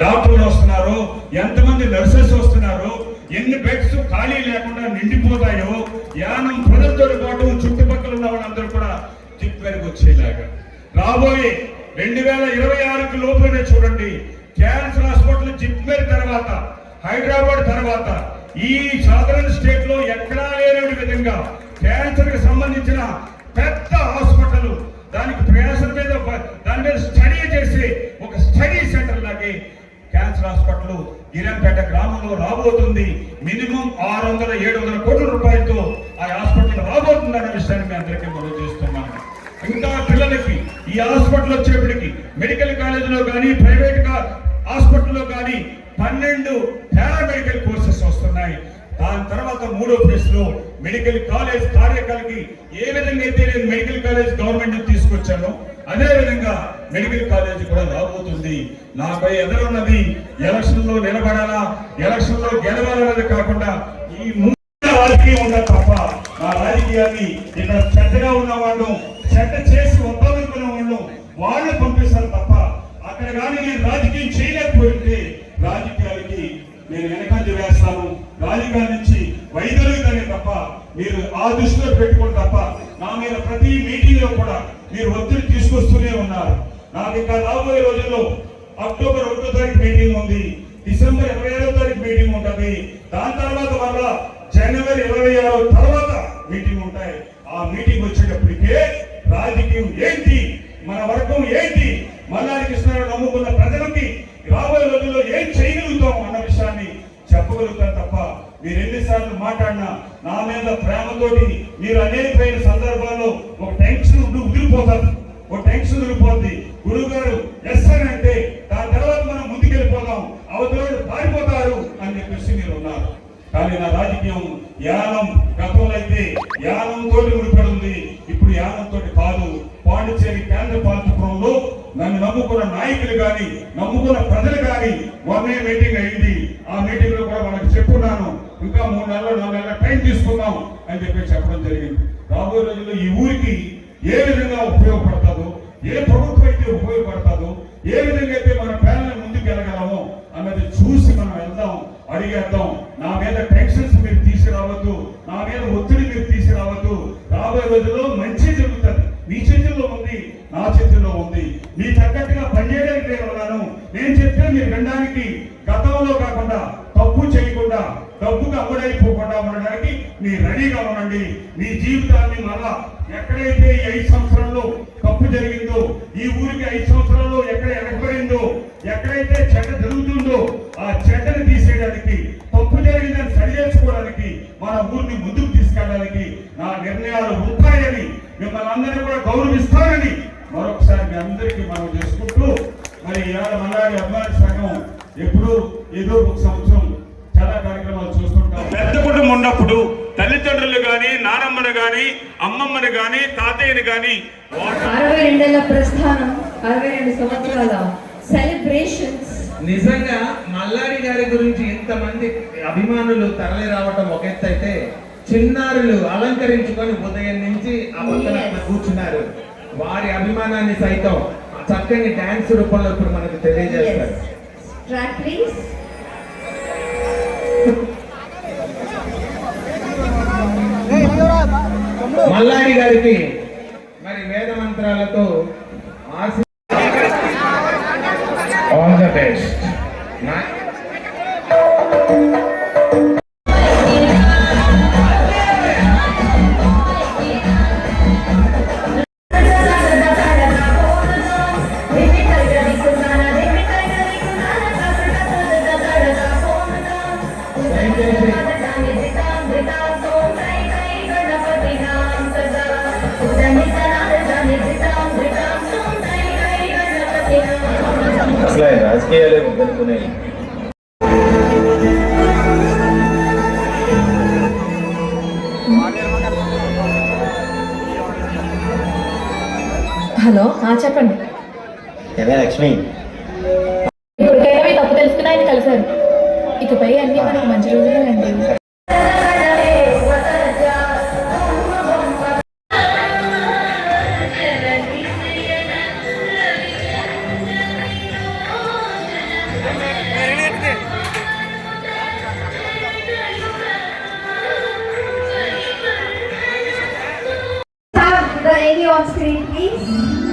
డాక్టర్లు వస్తున్నారు ఎంతమంది నర్సెస్ వస్తున్నారు ఎన్ని బెడ్స్ ఖాళీ లేకుండా నిండిపోతాయో యానం ప్రజలతో పాటు చుట్టుపక్కల ఉన్న వాళ్ళందరూ కూడా దిక్కు వచ్చేలాగా రాబోయే రెండు వేల ఇరవై ఆరుకి లోపలనే చూడండి. క్యాన్సర్ హాస్పిటల్ జిప్మేర్ తర్వాత హైదరాబాద్ తర్వాత ఈ సాధారణ స్టేట్లో ఎక్కడా లేని విధంగా క్యాన్సర్కి సంబంధించిన పెద్ద హాస్పిటల్. దానికి ప్రయాసం మీద దాని మీద స్టడీ చేసి ఒక స్టడీ సెంటర్ లాగే క్యాన్సర్ హాస్పిటల్ గిరంపేట గ్రామంలో రాబోతుంది. మినిమం ఆరు వందల ఏడు వందల కోట్ల రూపాయలతో ఆ హాస్పిటల్ రాబోతుంది అనే విషయాన్ని మీ అందరికీ మనం చేస్తున్నాను. ఇంకా పిల్లలకి ఈ హాస్పిటల్ వచ్చేప్పటికి మెడికల్ కాలేజీలో కానీ ప్రైవేట్ హాస్పిటల్లో కానీ పన్నెండు పారామెడికల్ కోర్సెస్ వస్తున్నాయి. దాని తర్వాత మూడో ప్లేస్ మెడికల్ కాలేజ్ కార్యకాలకి ఏ విధంగా అయితే నేను మెడికల్ కాలేజ్ గవర్నమెంట్ తీసుకొచ్చానో అదే విధంగా మెడికల్ కాలేజ్ కూడా రాబోతుంది. నాపై ఎదురున్నది ఎలక్షన్లో నిలబడాలా ఎలక్షన్లో గెలవాలన్నది కాకుండా ఈ మూడు రాజకీయం ఉన్న తప్ప నా రాజకీయాన్ని ఇక్కడ చెడ్డగా ఉన్న వాళ్ళు చెడ్డ చేసి వాళ్ళు పంపిస్తాను పంపిస్తారు తప్ప అక్కడ కానీ నేను రాజకీయం చేయలేకపోయింటే రాజకీయాలకి నేను వెనకంజ వేస్తాను రాజకీయాల నుంచి వైదొలుగుతానే తప్ప మీరు ఆ దృష్టిలో పెట్టుకోండి తప్ప నా మీద ప్రతి మీటింగ్లో కూడా మీరు ఒత్తిడి తీసుకొస్తూనే ఉన్నారు. నాకు ఇంకా రాబోయే రోజుల్లో అక్టోబర్ ఒకటో తారీఖు మీటింగ్ ఉంది. డిసెంబర్ ఇరవై ఏడో తారీఖు మీటింగ్ ఉంటుంది. దాని తర్వాత మళ్ళా జనవరి ఇరవై ఆరో తర్వాత మీటింగ్ ఉంటాయి. ఆ మీటింగ్ వచ్చేటప్పటికే రాజకీయం ఏంటి? మన వర్గం ఏంటి? మల్లారి కృష్ణారావు నమ్ముకున్న ప్రజలకి రాబోయే రోజుల్లో ఏం చేయగలుగుతాం అన్న విషయాన్ని చెప్పగలుగుతాం తప్ప మీరు ఎన్నిసార్లు మాట్లాడినా నా మీద ప్రేమతోటి మీరు అనేకమైన సందర్భాల్లో ఒక టెన్షన్ ఉండి ఉదిరిపోతారు ఒక టెన్షన్ ఉదిరిపోద్ది గురువు గారు ఎస్ అని అంటే దాని తర్వాత మనం ముందుకెళ్ళిపోదాం. అవతల పారిపోతారు అని చెప్పేసి మీరు ఉన్నారు. కానీ నా రాజకీయం యానం గతంలో అయితే యానం తోటి ముడిపడి ఉంది ఇప్పుడు యానం తోటి కాదు పాండిచేరి కేంద్ర పాలకపురంలో నన్ను నమ్ముకున్న నాయకులు గాని నమ్ముకున్న ప్రజలు గాని మొన్నే మీటింగ్ అయింది. ఆ మీటింగ్లో కూడా వాళ్ళకి చెప్పున్నాను. ఇంకా మూడు నెలలు నాలుగు నెలల టైం తీసుకున్నాం అని చెప్పి చెప్పడం జరిగింది. రాబోయే రోజుల్లో ఈ ఊరికి ఏ విధంగా ఉపయోగపడుతుందో ఏ ప్రభుత్వం అయితే ఉపయోగపడుతుందో ఏ విధంగా అయితే మన పేదలను ముందుకు వెళ్ళగలమో అన్నది చూసి అడిగేద్దాం. నా మీద టెన్షన్స్ మీరు తీసుకురావద్దు. నా మీద ఒత్తిడి మీరు తీసుకురావద్దు. రాబోయే రోజుల్లో మంచి జరుగుతుంది. మీ చేతుల్లో ఉంది నా చేతుల్లో ఉంది. మీ తగ్గట్టుగా పనిచేయడానికి నేను ఉన్నాను. నేను చెప్తే మీరు వినడానికి గతంలో కాకుండా తప్పు చేయకుండా డబ్బుకు అమ్ముడైపోకుండా ఉండడానికి మీరు రెడీగా ఉండండి. మీ జీవితాన్ని మళ్ళా ఎక్కడైతే ఈ ఐదు సంవత్సరాల్లో తప్పు జరిగిందో ఈ ఊరికి ఐదు సంవత్సరాల్లో ఎక్కడ వెనకబడిందో ఎక్కడైతే చెడ్డ జరుగుతుందో ఆ చెడ్డను తీసేయడానికి సంఘం ఎప్పుడు ఏదో ఒక సంవత్సరం చాలా కార్యక్రమాలు చూస్తుంటాం. పెద్ద కుటుంబం ఉన్నప్పుడు తల్లిదండ్రులు గాని నానమ్మను గాని అమ్మమ్మను గాని తాతయ్యని గాని అరవై రెండేళ్ళ ప్రస్థానం అరవై రెండు సంవత్సరాల సెలబ్రేషన్స్ నిజంగా మల్లాడి గారి గురించి ఇంతమంది అభిమానులు తరలి రావటం ఒక ఎత్తు అయితే చిన్నారులు అలంకరించుకొని ఉదయం నుంచి ఆ పక్కన అక్కడ కూర్చున్నారు. వారి అభిమానాన్ని సైతం చక్కని డాన్స్ రూపంలో ఇప్పుడు మనకు తెలియజేస్తారు. ట్రాక్ ప్లీజ్ మల్లాడి గారికి మరి వేద మంత్రాలతో అసలు రాజకీయాలే హలో చెప్పండి. లక్ష్మి? ఇప్పటికైనా మీ తప్పు తెలుసుకుని ఆయన కలిశారు. itu అన్నీ మనకు మంచి రోజులేనండి The lady on screen, please.